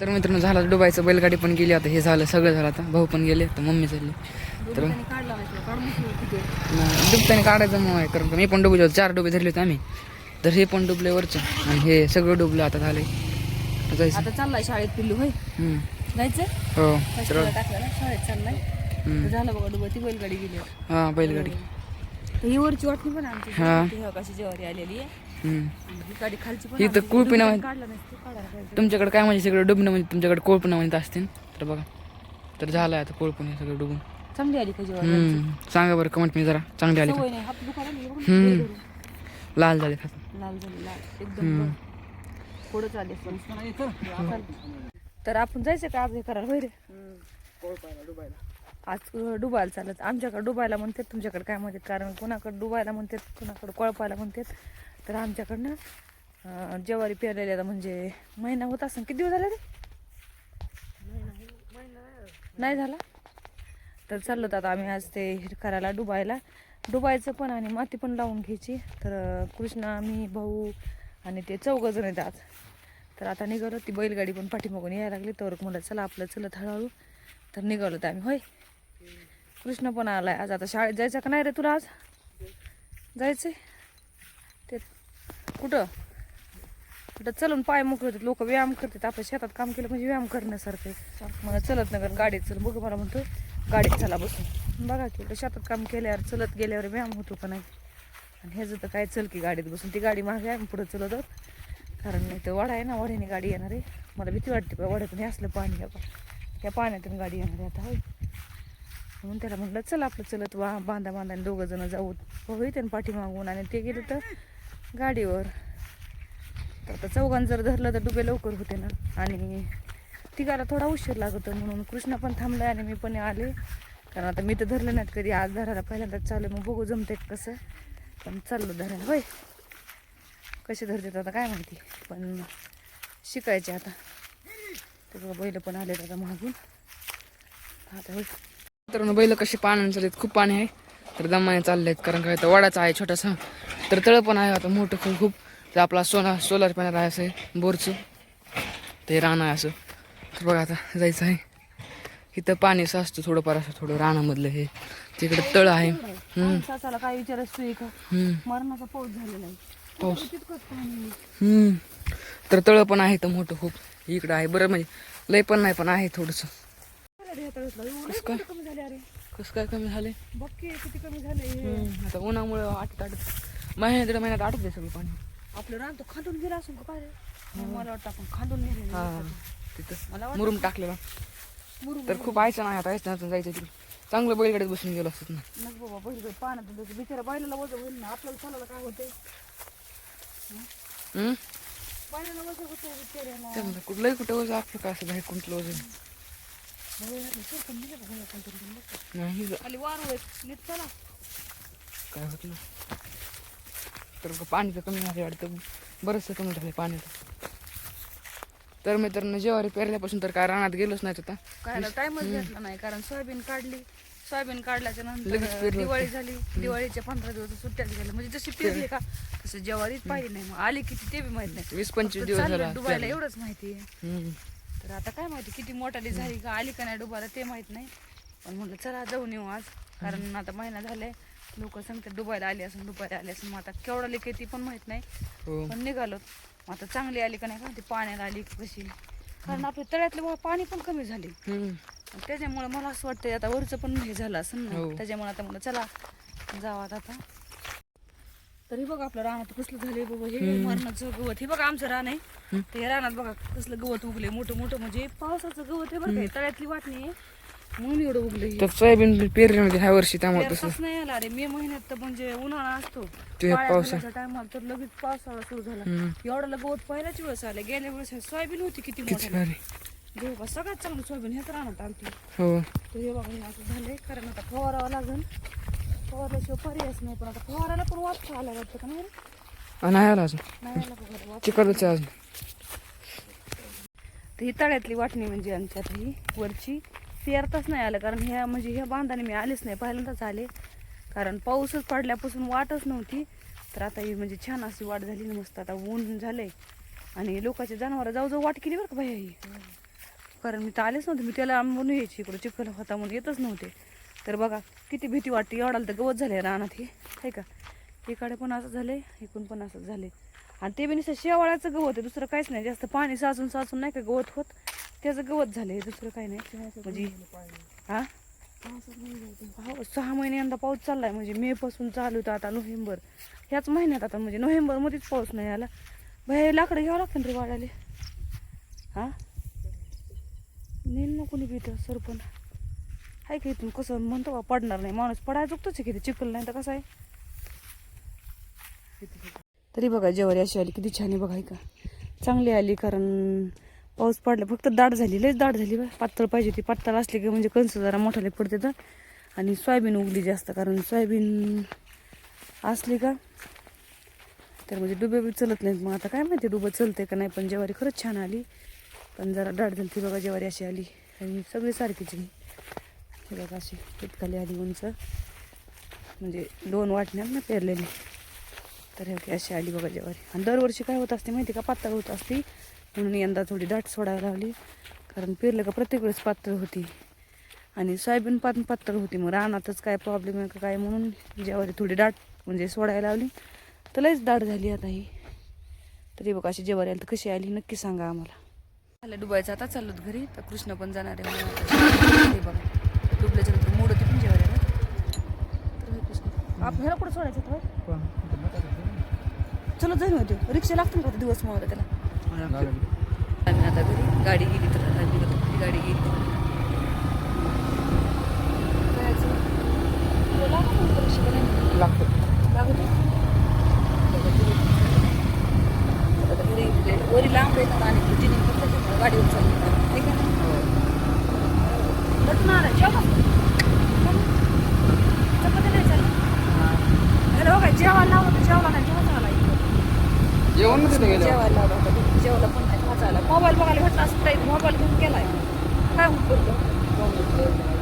तर मित्रांनो झालं डुबायचं. बैलगाडी पण गेली आता. हे झालं सगळं झालं आता. भाऊ पण गेले तर मम्मी चालली. तर डुबताना काढायचं मग आहे. कारण मी पण डुबले चार डुबे धरले होते आम्ही. तर हे पण डुबले वरचं. आणि हे सगळं डुबलं आता झालंय. आता जायचं. आता चाललाय शाळेत पिल्लू होय. जायचं हो शाळेत चाललाय. झालं बघा डुबा ती बैलगाडी गेली हा बैलगाडी. ही वरची वाटणी पण आमची. कशी जेवारी आलेली आहे. ही तर पाहिजे तुमच्याकडे काय म्हणजे सगळं डुबणं म्हणजे तुमच्याकडे कोळपणं म्हणत असतील? तर बघा. तर झालंय आता कोळपण सगळं डुबून. चांगली आली का. सांगा बरं कमेंट मी जरा. चांगली आली. लाल झाले झाली. तर आपण जायचं का आज हे करायला होय रे आज डुबायला चालत. आमच्याकडे डुबायला म्हणतात तुमच्याकडे काय म्हणतात? कारण कोणाकडे डुबायला म्हणतात कोणाकडे कोळपायला म्हणतात. तर आमच्याकडनं ज्वारी पेरलेली आता म्हणजे महिना होत असं किती दिवस झाले रे नाही झाला? तर चाललो आता आम्ही आज ते करायला डुबायला. डुबायचं पण आणि माती पण लावून घ्यायची. तर कृष्णा मी भाऊ आणि ते चौघ जण आहेत आज. तर आता निघालो ती बैलगाडी पण पाठीमागून यायला लागली. तर म्हणलं चला आपलं चलत हळूहळू. तर निघालो तर आम्ही होय? कृष्ण पण आलाय आज. आता शाळेत जायचं का नाही रे तुला आज? जायचंय? कुठं? कुठं चलून पाय मोकळे होते लोक व्यायाम करतात आपल्या शेतात काम केलं म्हणजे व्यायाम करण्यासारखं आहे. मला चलत नगर गाडीत चल बघ मला म्हणतो गाडीत चला बसून. बघा की शेतात काम केल्यावर चलत गेल्यावर व्यायाम होतो का नाही? आणि ह्याचं तर काय चल की गाडीत बसून ती गाडी मागे आहे पुढं चलत कारण नाही तर वडा आहे ना वड्याने गाडी येणार आहे. मला भीती वाटते बा वड्यातून हे असलं पाणी आहे त्या पाण्यातून गाडी येणार आहे आता होय. म्हणून त्याला म्हटलं चल आपलं चलत वा बांधा बांधा दोघं जण जाऊ. बघू त्यानं पाठीमागून आणि ते गेलं तर गाडीवर. तर आता चौघांना जर धरलं तर डुबे लवकर होते ना. आणि तिघाला थोडा उशीर लागतो म्हणून कृष्णा पण थांबलाय आणि मी पण आले. कारण आता मी तर धरलं नाहीत कधी. आज धरायला पहिल्यांदाच चालू मग बघू जमते कसं. पण चाललो धरायला. होय. कसे धरतात आता काय माहिती. पण शिकायचे आता. ते बैल पण आले आता मागून. आता होय. मित्रांनो बैल कशी पाण्याने चालत खूप पाणी आहे. तर दमाने चालले आहेत कारण काय तर वडाचा आहे छोटासा. तर तळ पण आहे आता मोठं खूप खूप. ते आपला सोना सोलार पॅनल आहे असं आहे, बोरचं ते रान आहे असं. तर बघा आता जायचं आहे. इथं पाणी साचतं थोडंफार असं थोडं रानामधलं हे. तिकडे तळ आहे. काय मरणाचा पाऊस झालेला पाऊस हम्म. तर तळ पण आहे तर मोठं खूप. इकडं आहे. बरं म्हणजे लय पण नाही पण आहे थोडंसं. कसं काय? कमी झाले अरे? कसं काय कमी झाले? हे. आता उन्हामुळं आटत आटत. महिन्या दीड महिन्यात आहे सगळं पाणी. आपलं रान तो खांदून गेला असून का काय रे मला वाटतं आपण खांदून नेले हा. तिथं मला मुरुम टाकलेला. मुरुम तर खूप आयचं नाही आता आयचं जायचं तिकडे. चांगलं बैलगाडीत बसून गेलो असत ना. नको बाबा बैल पाण्यात होतं. बिचारा बैलाला वजन होईल ना. आपल्याला चालायला काय होते हम्म? बैलाला वजन होतं बिचाऱ्याला. कुठलंही कुठं वजन आपलं काय असं बाहेर कुठलं वजन? बैलाला सरकून दिलं का बैला कोणतरी दिलं? नाही ग, खाली वारू आहे नीट चला. काय होत नाही. तर बघ, पाणी तर कमी झाले वाटतं. बरंचसं कमी झालं पाण्याचं. तर मित्रांनो जेवारी पेरल्यापासून तर काय रानात गेलोच नाही आता. काय टाइमच घेतला नाही कारण सोयाबीन काढली. सोयाबीन काढल्याच्या नंतर दिवाळी झाली. दिवाळीच्या पंधरा दिवस सुट्ट्यात गेल्या म्हणजे जशी पेरली का तसं ज्वारीच पाहिजे नाही. मग आली किती ते बी माहीत नाही. वीस पंचवीस दिवस डुबायला एवढंच माहिती आहे. तर आता काय माहिती किती मोठाली झाली का आली का नाही डुबायला ते माहीत नाही. पण म्हटलं चला जाऊन येऊ आज. कारण आता महिना झालाय. लोक सांगतात डुबायला आली असं डुबायला आली असं मग आता केवढा लिके ती पण माहीत नाही. हो. पण निघालो. आता चांगली आली का नाही का ती पाण्याला आली की कशी. कारण आपल्या तळ्यातले पाणी पण कमी झाले. हम्म. त्याच्यामुळे मला असं वाटतं आता वरचं पण हे झालं असं ना. हो. त्याच्यामुळे आता मला चला जावात आता तरी बघा आपलं रानात कसलं झालंय बाबा हे मरणाचं गवत. हे बघा आमचं रान आहे. या रानात बघा कसलं गवत उगले मोठं मोठं म्हणजे पावसाचं गवत आहे बरं तळ्यातली वाटणी आहे. म्हणून एवढं उगलं हे. तर सोयाबीन पेरल्यामध्ये ह्या वर्षी त्यामुळे तसं. नाही आला रे. मे महिन्यात तर म्हणजे उन्हाळा असतो. ते पावसा- टायमाला तर लगेच पावसाळा सुरू झाला. एवढं गवत पहिल्याच वेळेस आले. गेल्या वेळेस सोयाबीन होती किती किती मोठी भारी हे सगळ्यात चांगलं सोयाबीन हेच राहणार आमची हो. तर हे बघा हे असं झालंय. कारण आता फवारावं लागेल. फवारल्याशिवाय पर्यायच नाही. पण आता फवारायला पण वापस आला वाटतं का नाही रे? नाही आला अजून. नाही आला बघा अजून. तर ही तळ्यातली वाटणी म्हणजे आमच्यात ही वरची. पेरताच नाही आलं. कारण ह्या म्हणजे ह्या बांधाने मी आलेच नाही. पहिल्यांदाच आले. कारण पाऊसच पडल्यापासून वाटच नव्हती. तर आता ही म्हणजे छान अशी वाट झाली ना मस्त. आता ऊन झालंय. आणि लोकांचे जनावर जाऊ जाऊ वाट केली बरं का बाई ही कारण मी तर आलेच नव्हते. मी त्याला म्हणून यायची. इकडं चिखल होता म्हणून येतच नव्हते. तर बघा किती भीती वाटते. एवढाला तर गवत झाले रानात हे. आहे का? इकडे पण असं झाले इकडून पण असंच झाले आणि ते बी नुसतं शेवाळ्याचं गवत आहे. दुसरं काहीच नाही. जास्त पाणी साचून साचून नाही का गवत होत? त्याचं गवत झालंय दुसरं काही नाही. म्हणजे हा? हो सहा महिन्यांदा पाऊस चाललाय म्हणजे मे पासून चालू होतं आता नोव्हेंबर. ह्याच महिन्यात आता म्हणजे नोव्हेंबर मध्येच पाऊस नाही आला. बाहेर लाकडं घ्यावं लागतं रे वाढायला हा? नेन ना कोणी बी इथं सरपण आहे का इथून कसं म्हणतो का पडणार नाही. माणूस पडायला चुकतोच आहे किती चिखल नाही तर कसं आहे? तरी बघा जेवारी अशी आली किती छान आहे बघा का. चांगली आली कारण पाऊस पडला. फक्त दाट झाली लयच दाट झाली बा. पातळ पाहिजे ती पातळ असली की म्हणजे कणसं जरा मोठाले पडते तर. आणि सोयाबीन उगली जास्त कारण सोयाबीन असली का तर म्हणजे डुबे बी चलत नाहीत. मग आता काय माहिती डुबं चलते का नाही पण जेवारी खरंच छान आली. पण जरा दाट झाली ती बघा जेवारी अशी आली. आणि सगळी सारखीच घे बघा अशी इतकाली आली उंच. म्हणजे दोन वाटण्यात ना पेरलेली. तर अशी आली बघा जेवारी. आणि दरवर्षी काय होत असते माहिती का पातळ होत असते. म्हणून यंदा थोडी दाट सोडायला लावली. कारण पेरलं का प्रत्येक वेळेस पातळ होती. आणि सोयाबीन पात पातळ होती. मग रानातच काय प्रॉब्लेम आहे का काय म्हणून ज्यावर थोडी दाट म्हणजे सोडायला लावली तर लयच दाट झाली आता ही. तरी बघा अशी जेवारी आली तर कशी आली नक्की सांगा आम्हाला. आलं डुबायचं आता चाललोत घरी. तर कृष्ण पण जाणार आहे हे बघा डुबल्याच्या नंतर मोड होती पण जेवायला तर कृष्ण. आप ह्याला कुठं सोडायचं होतं? चलो जाईन होते रिक्षा लागतील का दिवस मग त्याला? आम्ही आता घरी गाडी गेली तर गाडी गेली जायचं. वरी लांब येतात आणि तुझी ठीक आहे लटणार जेव्हा चपाती नाही काय जेवायला लावलं जेवला नाही जेव्हा झाला जेवणमध्ये तिथे गेलं जेवायला लावला होता पण नाही वाचायला मोबाईल बघायला भेटला असं मोबाईल घेऊन केलाय काय म्हणतो